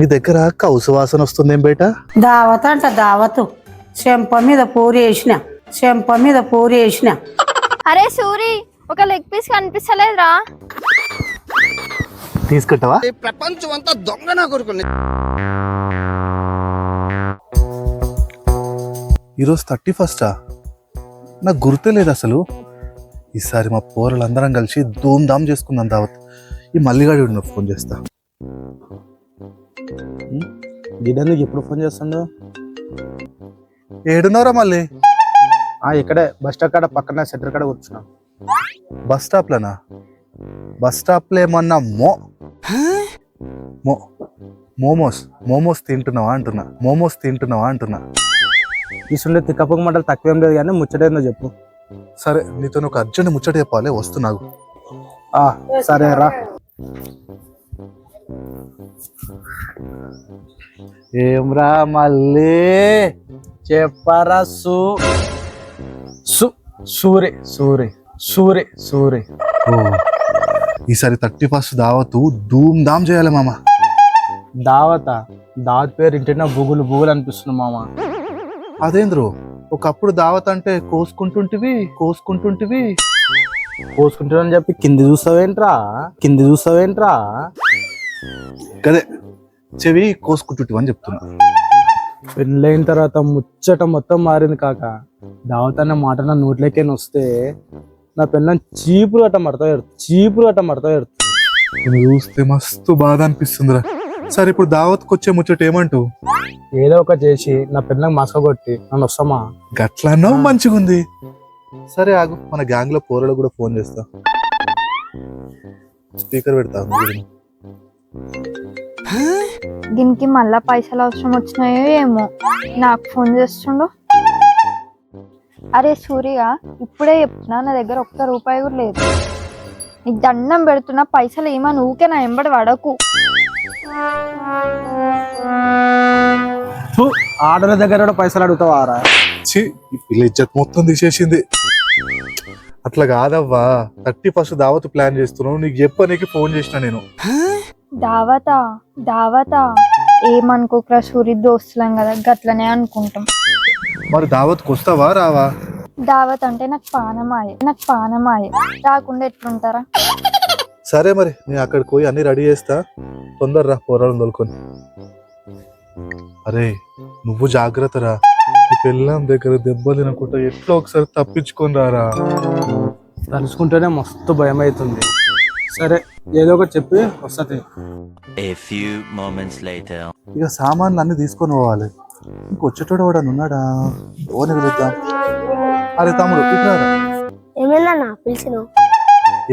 నీ దగ్గర కౌసు వాసన వస్తుందేం బేట? దావత్ అంట దావతు. చెంప మీద పూరి వేసిన. చెంప మీద పూరి వేసిన. అరే సూరి ఒక లెగ్ పీస్ కనిపిస్తలేదురా. తీసుకుంటావా? ఈ ప్రపంచం అంతా దొంగ నా కొడుకుని ఈరోజు థర్టీ ఫస్టా? నాకు గుర్తే లేదు అసలు. ఈసారి మా పోరలందరం కలిసి ధూమ్ ధామ్ చేసుకుందాం దావత్. ఈ మల్లిగాడి నాకు ఫోన్ చేస్తా. గిడ్డానికి ఎప్పుడు ఫోన్ చేస్తుండో? ఏడున్నారా మళ్ళీ? ఆ ఇక్కడే బస్ స్టాప్ కాడ పక్కన సెంటర్ కాడ కూర్చున్నా. బస్ స్టాప్లోనా బస్ స్టాప్లో ఏమన్నా మో మో మోమోస్ మోమోస్ తింటున్నావా అంటున్నా మోమోస్ తింటున్నావా అంటున్నా. తీసుండే తిక్కపొక్క మంటలు తక్కువేం లేదు కానీ ముచ్చటేందో చెప్పు. సరే నీతో ఒక అర్జెంట్ ముచ్చట చెప్పాలి వస్తున్నావు ఆ సరే రా. ఏమ్రా మళ్ళీ? చెప్పరా సు. సు. సూరి సూరి సూరి సూరి. ఈసారి థర్టీ ఫస్ట్ దావతు ధూమ్ ధామ్ చేయాలి మామ. దావత దావత్ పేరు ఇంటినా బుగులు బుగులు అనిపిస్తుంది మామ. అదేంద్రు ఒకప్పుడు దావత్ అంటే కోసుకుంటుంటివి కోసుకుంటుంటివి. పోసుకుంటానని చెప్పి కింది చూస్తావేంట్రా? కింది చూస్తావేంట్రా? కదే చెవి కోసుకుంటుంటివి అని చెప్తున్నా. పెళ్ళైన తర్వాత ముచ్చట మొత్తం మారింది కాక. దావత్ అనే మాట నా నోట్లోకి వస్తే నా పెళ్ళం చీపురు అట్ట మడత చీపురు అట్ట మడత చూస్తే మస్తు బాధ అనిపిస్తుందిరా. సరే ఇప్పుడు దావత్కి వచ్చే ముచ్చట ఏమంటావు ఏదో ఒక చేసి నా పెళ్ళం మసక కొట్టి నన్ను వస్తామా? గట్లన్నా మంచిగుంది. సరే ఆగు మన గ్యాంగ్లో పోరలు కూడా ఫోన్ చేస్తా. స్పీకర్ పెడతా. దీనికి మళ్ళా పైసలు అవసరం వచ్చినాయో ఏమో. నాకు ఫోన్ చేస్తుండు. అరే సూర్య ఇప్పుడే చెప్తున్నా నా దగ్గర ఒక్క రూపాయి కూడా లేదు. నీకు దండం పెడుతున్నా పైసలు ఏమని ఊకే నా ఎంబడి పడకు. ఫు, ఆడల దగ్గర కూడా పైసలు అడుగుతావారా? ఛీ ఈ పిల్ల ఇజ్జత్ మొత్తం తీసేసింది. అట్లా కాదవ్వా థర్టీ ఫస్ట్ దావత్ ప్లాన్ చేస్తున్నావు నీకు చెప్పనీకి ఫోన్ చేసిన నేను. దావతా దావతా ఏమనుకోకరా సూర్య దోస్తులం కదా గట్లనే అనుకుంటాం. మరి దావత్కి వస్తావా రావా? దావత్ అంటే నాకు పానమాయ నాకు పానమాయ. రాకుండా ఎట్లుంటారా? సరే మరి నేను అక్కడికి పోయి అన్ని రెడీ చేస్తా. తొందర రా పోరాడు తోలుకొని. అరే నువ్వు జాగ్రత్త రా. నీ పెళ్ళాం దగ్గర దెబ్బలు తినకుండా ఎట్లా ఒకసారి తప్పించుకొని రారా? తలుచుకుంటేనే మస్తు భయం అవుతుంది సరే. ఏదో ఒకటి చెప్పి వస్తుంది. A few moments later. ఇక సామాన్లు అన్ని తీసుకొని పోవాలి. ఇంకొచ్చేటోడు వాడు ఉన్నాడా? ఓని వెళ్తాం అరే తమ్ముడు. ఏమైందన్నా? పిలిచిన?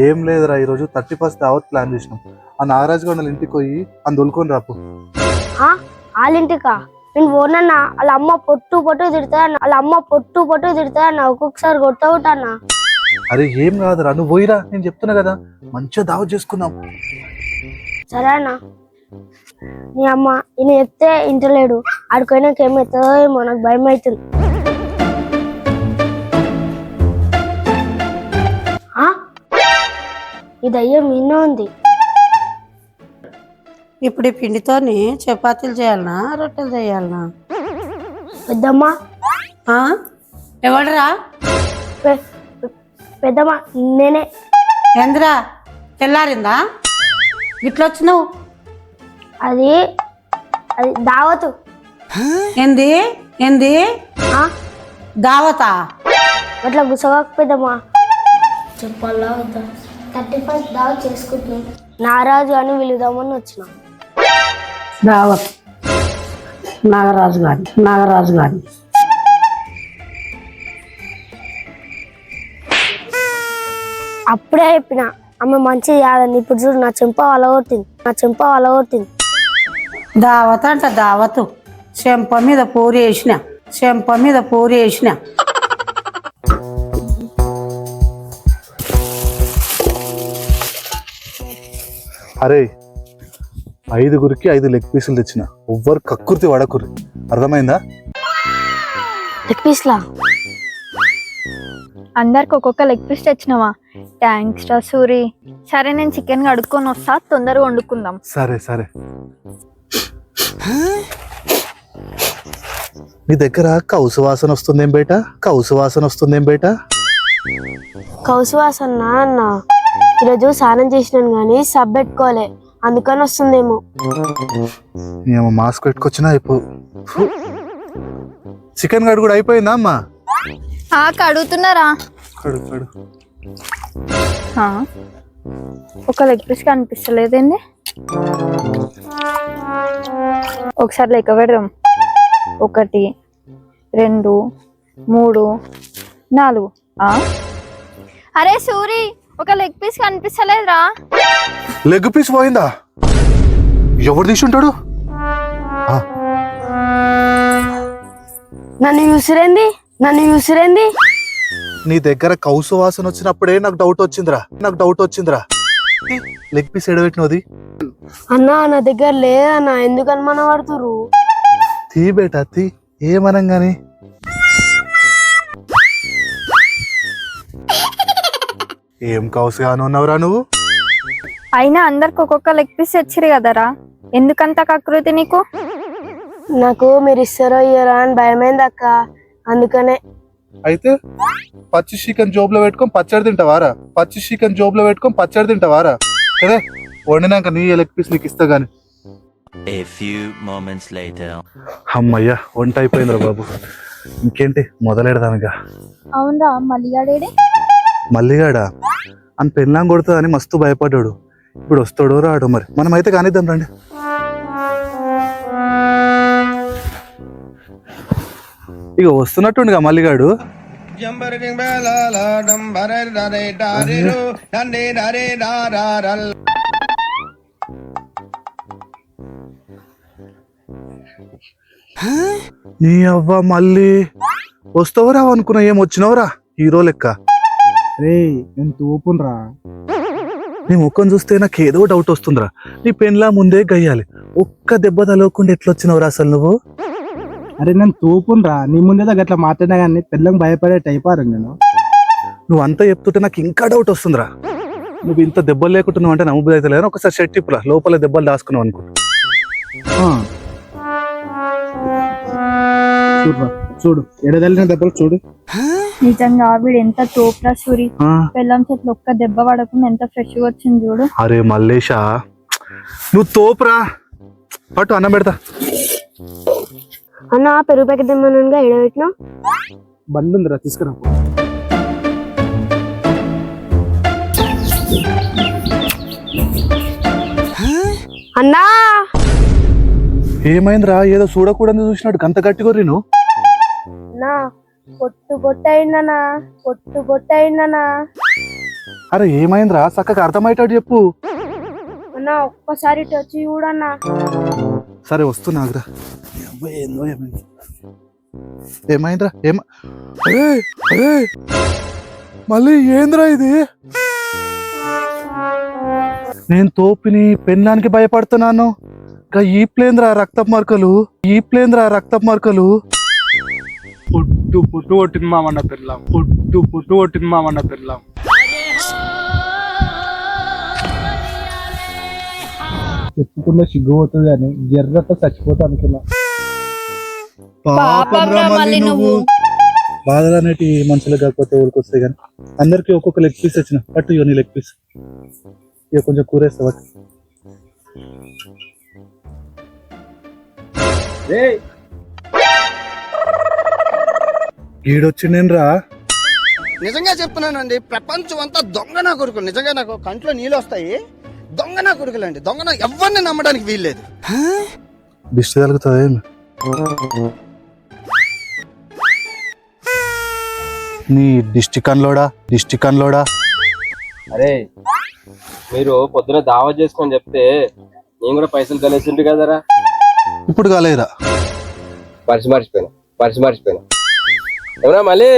ఏం లేదురా ఈరోజు థర్టీ ఫస్ట్ దావత్ ప్లాన్ చేసినాం. ఆ నాగరాజు గౌడ ఇంటికి పోయి అని దొలుకొని రాపు. వాళ్ళింటికా నేను పోనన్నా వాళ్ళ అమ్మ పొట్టు పొట్టు తిడతా వాళ్ళ అమ్మ పొట్టు పొట్టు తిడతా ఒక్కొక్కసారి కొట్టవుతానా అరే ఏం కాదురా నువ్వు పోయిరా నేను చెప్తున్నా కదా. మంచిగా దావత్ చేసుకుందాం. సరే అన్న. నీ అమ్మ ఈయన చెప్తే ఇంటలేడు ఆడిపోయినాక ఏమవుతుందో ఏమో నాకు భయం అవుతుంది. ఆ? ఈ దయ్యం ఇన్నో ఉంది. ఇప్పుడు ఈ పిండితోని చపాతీలు చేయాలనా రొట్టెలు చేయాలనా? పెద్దమ్మ. ఆ? ఎవడురా? పె- పెద్దమ్మ నేనే. ఏందిరా తెల్లారిందా? గిట్లొచ్చినావు అది అది దావతు. ఏంది? ఏంది? ఆ? దావతా? అట్లా గుసగకపోదమ్మా చెప్పాలా వద్దా? థర్టీ ఫస్ట్ దావ చేసుకుంటున్నాం. నారాజు అని పిలుదామని వచ్చిన. దావత్. నాగరాజు గారి నాగరాజు గారి అప్పుడే చెప్పిన ఆమె మంచిది కాదండి ఇప్పుడు చూడు నా చెంప వలగొట్టింది నా చెంప వలగొట్టింది దావత్ అంట దావతు చెంప మీద పూరి వేసిన చెంప మీద పూరి వేసిన. అరే ఐదుగురికి ఐదు లెగ్ పీసులు తెచ్చిన ఎవ్వరు కక్కుర్తి వడకుర్రి. అర్థమైందా? లెగ్ పీస్లా అందరికి ఒక్కొక్క లెగ్ పీస్ తెచ్చినావా? థ్యాంక్స్ రా సూరి. సరే నేను చికెన్ కడుక్కొని వస్తా. తొందరగా వండుకుందాం. సరే సరే. నీ దగ్గర కౌసు వాసన వస్తుందేం బేట? కౌసు వాసన వస్తుందేం బేట? కౌసువాసన్న అన్న. ఈరోజు స్నానం చేసినాను కానీ సబ్ పెట్టుకోలే. అందుకని వస్తుందేమో. మేము మాస్క్ పెట్టుకొచ్చినా అయిపో. చికెన్ గడు కూడా అయిపోయిందా అమ్మా? ఆ కడుగుతున్నారా కడు కడు. ఒక లెగ్ పీస్ కనిపిస్తలేదండి ఒకసారి లెక్క పెడదాం. ఒకటి రెండు మూడు నాలుగు. ఆ? అరే సూరి ఒక లెగ్ పీస్ కనిపిస్తలేదురా లెగ్ పీస్ పోయిందా? ఎవరు తీసుంటాడు? ఆ, నన్ను విసిరేంది నన్ను విసిరేంది నీ దగ్గర కౌసు వాసన వచ్చినప్పుడే నాకు డౌట్ వచ్చిందిరా. నాకు డౌట్ వచ్చిందిరా. లెగ్ పీస్ ఎడబెట్టినది అన్న నా దగ్గర లేదన్న ఎందుకు అనుమానం పడుతురు తీ బేటా తీ. ఏమనం గాని ఏం కౌసు గాను ఉన్నావురా నువ్వు? అయినా అందరికి ఒక్కొక్క లెగ్ పీస్ తెచ్చిరు కదరా. ఎందుకంత కకృతి నీకు? నాకు మీరు ఇస్తారో ఇయ్యరో అని భయమైంది అక్క. అందుకనే అయితే పచ్చి చికెన్ జోబులో పెట్టుకొని పచ్చడి తింటావారా? పచ్చి చికెన్ జోబులో పెట్టుకొని పచ్చడి తింటావారా? కదే? వండినాక నీ లెగ్ పీస్ నీకు ఇస్తా గాని. A few moments later. అమ్మయ్యా వంట అయిపోయిందిరా బాబు. ఇంకేంటి మొదలెడదానిగా? అవునరా మల్లిగాడేడే? మల్లిగాడా? అని పెళ్ళాం కొడుతుందని మస్తు భయపడ్డాడు. ఇప్పుడు వస్తాడో రాడు మరి. మనం అయితే కానిద్దాం రండి. ఇక వస్తున్నట్టుండిగా మల్లిగాడు. నీ అవ్వ మళ్ళీ వస్తావురా అనుకున్నా ఏం వచ్చినావురా? హీరో లెక్క. రే నేను తోపునరా. నీ ముఖం చూస్తే నాకు ఏదో డౌట్ వస్తుందిరా. నీ పెన్లా ముందే గయ్యాలి. ఒక్క దెబ్బ తలవకుండా ఎట్లా వచ్చినావురా అసలు నువ్వు? అరే నేను తోపునరా. నీ ముందే గట్లా మాట్లాడినా కానీ పిల్లం భయపడే టైపారు నేను నువ్వు అంతా చెప్తుంటే నాకు ఇంకా డౌట్ వస్తుందిరా. నువ్వు ఇంత దెబ్బలు లేకుంటున్నావు అంటే నమ్మబుద్ధి అయితే లేదు ఒకసారి షర్ట్ ఇప్పురా లోపల దెబ్బలు దాచుకున్నావు అనుకో. చూడు. ఎడదల్లిన దెబ్బలు చూడు. నిజంగా వీడు ఎంత తోపురా సూరి. ఆ, బెల్లం చెట్లు ఒక్క దెబ్బ పడకుండా ఎంత ఫ్రెష్గా వచ్చింది చూడు. అరే మల్లేషా నువ్వు తోపురా. పట్టు అన్నం పెడతా. అన్న పెరుగు ప్యాకెట్ ఏమన్నా ఎడబెట్టినా బండి ఉందిరా తీసుకురా. అన్నా! ఏమైందిరా ఏదో చూడకూడదు చూసినట్టు గంత గట్టి కొర్రి నువ్వు? అన్నా పొట్టు పొట్టయిందనా పొట్టు పొట్టయిందనా అరే ఏమైందిరా చక్కగా అర్థమయ్యేటట్టు చెప్పు. అన్నా ఒక్కసారి వచ్చి చూడన్నా సరే వస్తున్నా ఆగురా. అబ్బా, ఏందో ఏమైంది ఏమైందిరా ఏమ? అరే అరే మళ్ళీ ఏందిరా ఇది? నేను తోపిని పెళ్ళానికి భయపడుతున్నాను. ఇంకా ఈ ప్లేంద్రా రక్తపు మార్కలు? ఈ ప్లేంద్రా రక్తపు మార్కలు? పుట్టు పుట్టు కొట్టింది మామన్న పిల్లం పుట్టు పుట్టు కొట్టింది మామన్న పిల్లం చెప్పుకున్న సిగ్గు పోతుంది అని జర్రతో చచ్చిపోతా అనుకున్నా. పాపంరా మళ్ళీ నువ్వు. బాధలు అనేటి మనుషులు కాకపోతే ఊరికి వస్తాయి కానీ అందరికి ఒక్కొక్క లెగ్ పీస్ వచ్చిన. పట్టు ఇవ్వ నీ లెగ్ పీస్ ఇక కొంచెం కూరేస్తా పట్టు. ఈడొచ్చిండేనరా. నిజంగా చెప్తున్నానండి ప్రపంచం అంతా దొంగ నా కొడుకులు. నిజంగా నాకు కంట్లో నీళ్ళు వస్తాయి. దొంగ నా కొడుకులండి. దొంగ నా ఎవరిని నమ్మడానికి వీల్లేదు. దిష్టి తగులుతుంది నీ దిష్టి కన్లోడా? దిష్టి కన్లోడా? అరే మీరు పొద్దున దావా చేసుకొని చెప్తే నేను కూడా పైసలు కలిసిండు కదరా? ఇప్పుడు కాలేదురా. పరిచి మర్చిపోయినా పరిచి మర్చిపోయినా. ఏమన్నా మళ్ళీ?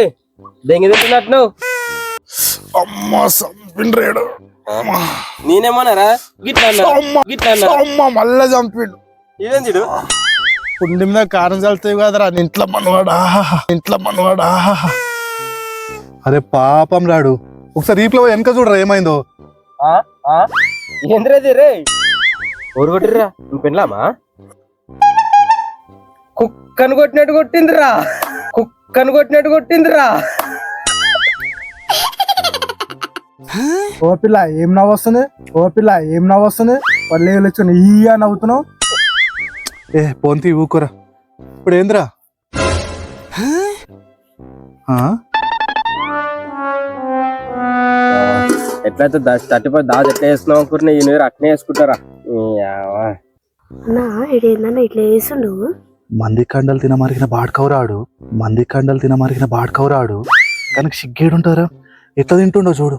దెంగి తింటున్నట్టు అమ్మా సంపిండ్రేడు నేనేమన్నారా గిట్లా అన్నా గిట్లా అన్నా అమ్మ మళ్ళా చంపిండు. ఇదేం చూడు పుండి మీద కారం చల్లుతాయి కదరా ఇంట్లో మనవాడా ఇంట్లో మనవాడా అరే పాపం రాడు. ఒకసారి రీప్లో వెనక చూడరా ఏమైందో? ఆ? ఆ? ఏంద్రది రే? ఊరు కొట్టిర్రా నువ్వు పెళ్ళామా కుక్కను కొట్టినట్టు కొట్టిందిరా. కుక్కను కొట్టినట్టు కొట్టిందిరా. ఓ పిల్ల ఏం నవ్వు వస్తుంది? ఓ పిల్ల ఏం నవ్వు వస్తుంది? వాళ్ళు వచ్చి ఈ అని నవ్వుతున్నావు? ఏ పోంతి ఊకోరా ఇప్పుడు ఏందిరా? ఎట్లయితే థర్టీ ఫైవ్ దావత్ ఎట్లా వేసుకున్నావు అనుకుంటున్నా ఈ నీరు అట్నే వేసుకుంటారా. అన్నా ఇట్లా వేసిండు మంది కండలు తినమరిగిన బాడ్కవరాడు మంది కండలు తినమరిగిన బాడ్కవరాడు. కనుక సిగ్గేడుంటారా? ఎట్లా తింటుండో చూడు.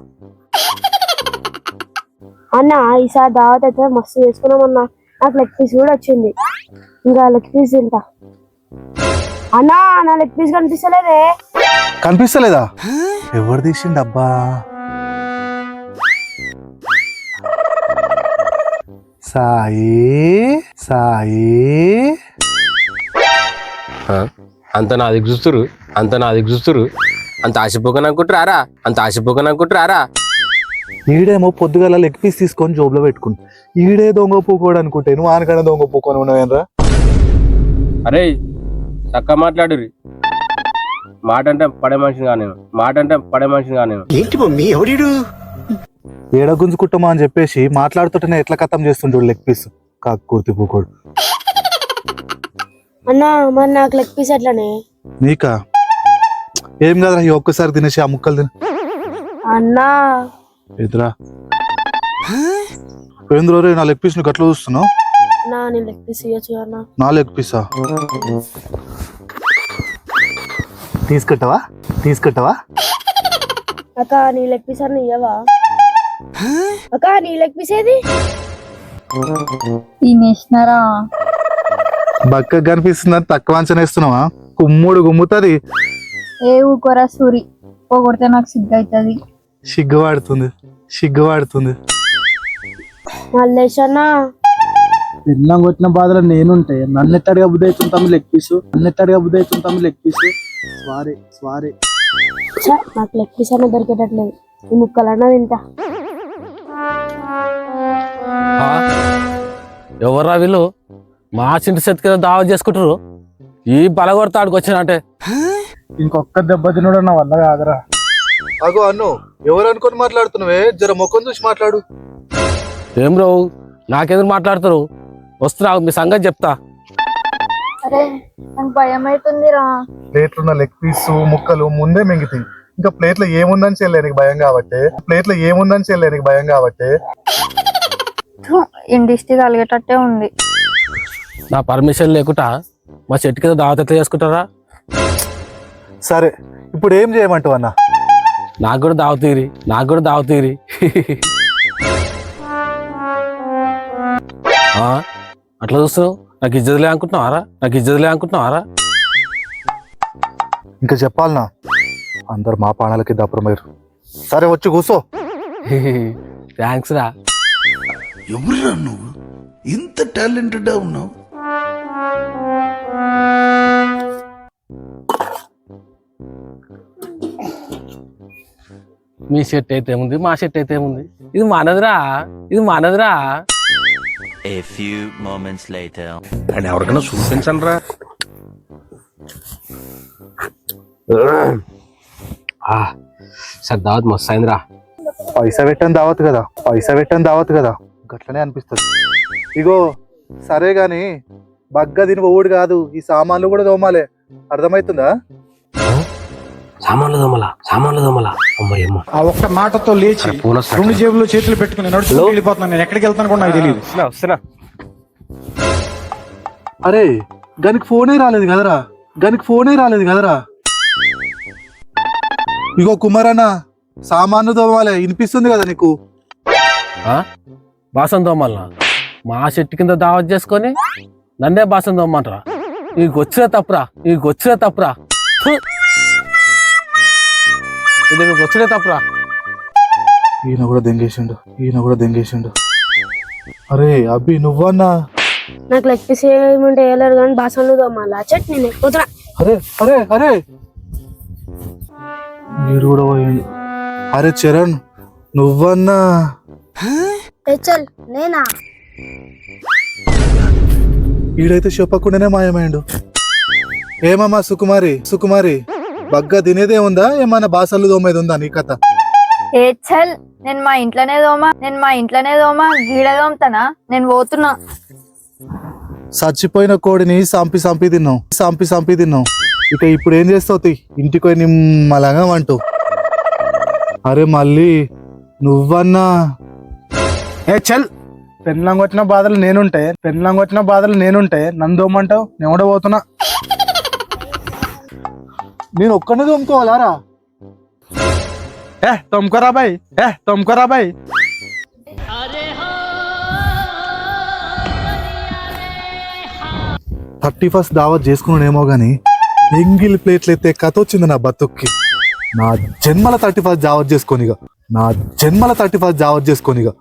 అన్న ఈసారి దావత్ అయితే మస్తు చేసుకున్నామన్నా. నాకు లెగ్ పీస్ కూడా వచ్చింది. ఇంకా లెగ్ పీస్ తింటా. అన్నా నా లెగ్ పీస్ కనిపిస్తలేదే. కనిపిస్తలేదా? ఎవరు తీసిండబ్బా? సాయి సాయి. ఆ? అంత నా దిగు చూస్తురు అంత నా దిగు చూస్తురు. అంత ఆశపోకని అనుకుంటారా అంత ఆశపోకని అనుకుంటారా ఈడేమో పొద్దుగాల లెగ్ పీస్ తీసుకొని జోబులో పెట్టుకుంది ఈడే దొంగ పూకోడు అనుకుంటే నువ్వు ఆనకడ దొంగ పూకొని ఉన్నావేనరా అరే చక్క మాట్లాడురి మాట అంటే పడే మనిషిని కానీ నేను మాట అంటే పడే మనిషిని కానీ నేను ఏడ గుంజుకుంటామా అని చెప్పేసి మాట్లాడుతుంటేనే ఎట్లా కథం చేస్తుంటాడు లెగ్ పీస్ కాకూర్తి పూకోడు. అన్నా మరి నాకు లెగ్ పీస్ ఎట్లనే నీకా? ఏం కదరా ఈ ఒక్కసారి తినేసి ఆ ముక్కలు తిన. అన్నా. ఎదురా ఏంద్రో రే నా లెగ్ పీస్ను గట్ల చూస్తున్నావు? నా నేను లెగ్ పీస్ ఇవ్వచ్చు అన్నా. నా లెగ్ పీసా తీసుకుంటావా తీసుకుంటావా అక్క నీ లెగ్ పీస్ అన్న ఇయ్యవా? అక్క నీ లెగ్ పీస్ ఏది? తినేసినారా? బక్క కనిపిస్తుందని తక్కువ అంచనా వేస్తున్నావా? కుమ్ముడు గుమ్ముతుంది ఏ ఊకోరా సూరి. పోగొడితే నాకు సిగ్గు అవుతుంది సిగ్గువాడుతుంది సిగ్గువాడుతుంది మల్లేష్ అన్నా. పిల్లం కొట్టిన బాధలో నేనుంటే నన్ను ఎత్తడిగా బుద్ధి అవుతుంటాము లెగ్ పీసు. నన్ను ఎత్తడిగా బుద్ధి అవుతుంటాము లెగ్ పీసు. స్వారీ స్వారీ. ఛ, నాకు లెగ్ పీస్ అన్న దొరికేటట్లేదు. ఈ ముక్కలన్నా తింటా. ఎవర్రా వీళ్ళు? మా చింటి సెత్తుకి దావా చేసుకుంటారు ఈ బలగొడతాడికి వచ్చినంటే ఇంకొక్క దెబ్బ తినడం నా వల్ల కాదురా. అగో అన్ను ఎవరు అనుకొని మాట్లాడుతున్నావే? జర ముఖం చూసి మాట్లాడు. ఏం రావు? నాకెందుకు మాట్లాడతారు వస్తున్నావు మీ సంగతి చెప్తా. అరే నాకు భయం అవుతుందిరా లెగ్ పీస్ ముక్కలు ముందే మింగితాయి ఇంకా ప్లేట్లో ఏముందని చెల్లే నీకు భయం కాబట్టి ప్లేట్లో ఏముందని చెల్లే నీకు భయం కాబట్టి. ఇండిస్టి కలిగేటట్టే ఉంది. నా పర్మిషన్ లేకుండా మా చెట్టు కింద దావత్ ఎట్లా చేసుకుంటారా? సరే ఇప్పుడు ఏం చేయమంటావు అన్న? నాకు కూడా దావ తీరి నాకు కూడా దావ తీరి. ఆ? అట్లా చూస్తున్నావు? నాకు ఇజ్జతలే అనుకుంటున్నావారా? నాకు ఇజ్జతలే అనుకుంటున్నావారా? ఇంకా చెప్పాలనా? అందరు మా ప్రాణాలకి దప్పరమయ్యారు సరే వచ్చి కూసో థ్యాంక్స్ రా. ఎవరురా నువ్వు? ఇంత టాలెంటెడ్ ఉన్నావు. మీ షర్ట్ అయితే ఏముంది? మా షర్ట్ అయితే ఏముంది? ఇది మనదిరా. ఇది మనదిరా. A few moments later. అని ఎవరికైనా చూపించండి రా సార్ దావత్ మస్తు అయిందిరా. పైసా పెట్టని దావత్ కదా. పైసా పెట్టని దావత్ కదా. గట్లనే అనిపిస్తుంది. ఇగో సరే గాని బగ్గ దీని ఓడి కాదు. ఈ సామాన్లు కూడా దోమాలే అర్థమవుతుందా సామాన్లు దొమ్మల సామాన్లు అమ్మ ఆ ఒక్క మాటతో లేచి. రెండు జేబుల్లో చేతులు పెట్టుకుని నడుచుకుంటూ వెళ్ళిపోతున్నాను నేను. ఎక్కడికి వెళ్తాను కూడా నాకు తెలియదు వస్తున్నా వస్తున్నా. అరే గనికి ఫోనే రాలేదు కదరా? గనికి ఫోనే రాలేదు కదరా? ఇగో కుమారన్న సామాన్లు దోమాలే వినిపిస్తుంది కదా నీకు? ఆ? బాసం దోమల్నా మా చెట్టు కింద దావత్ చేసుకొని నన్నే బాసం దోమ్మంటారా నీకు వచ్చిన తప్పురా నీకు వచ్చిన తప్పురా! ఇది నీకు వచ్చిన తప్పురా. ఈయన కూడా దెంగేసిండు ఈయన కూడా దెంగేసిండు. అరే అబ్బి నువ్వన్నా? నాకు లెగ్ పీస్ ఏమంటే వేయలేరు కానీ బాసన్లు తోమాలా చెట్ నేను ఎక్కుతున్నా. అరే అరే అరే. వీడు కూడా పోయిండు. అరే చరణ్ నువ్వన్నా? చల్ నేనా? ఈడైతే చెప్పకుండానే మాయమైండు. ఏమమ్మా సుకుమారి సుకుమారి బగ్గ తినేదే ఉందా? ఏమన్నా బాసల్లు దోమేది ఉందా నీ కథ? ఏ చల్ నేను మా ఇంట్లోనే దోమా నేను మా ఇంట్లోనే దోమా గీడ దోమతానా? నేను పోతున్నా. చచ్చిపోయిన కోడిని సంపి సంపి తిన్నాం సంపి సంపి తిన్నాం ఇక ఇప్పుడు ఏం చేస్తావు తీ? ఇంటికి పోయి నిమ్మలంగా అంటూ అరే మళ్ళీ నువ్వన్నా ఏ చల్. పెన్లంగా వచ్చిన బాధలు నేనుంటే పెన్లంగా వచ్చిన బాధలు నేనుంటే నన్ను దోమంటావు నేను కూడా పోతున్నా. నేను ఒక్కనే తోముకోవాలారా ఏ తొమ్ముకోరా బాయ్. ఏ తొమ్ముకోరా బాయ్. థర్టీ ఫస్ట్ దావత్ చేసుకున్నానేమో గాని ఎంగిల్ ప్లేట్లు ఎత్తే కథ వచ్చింది నా బతుక్కి. నా జన్మల థర్టీ ఫస్ట్ దావత్ చేసుకోనిగా. నా జన్మల థర్టీ ఫస్ట్ దావత్ చేసుకోనిగా.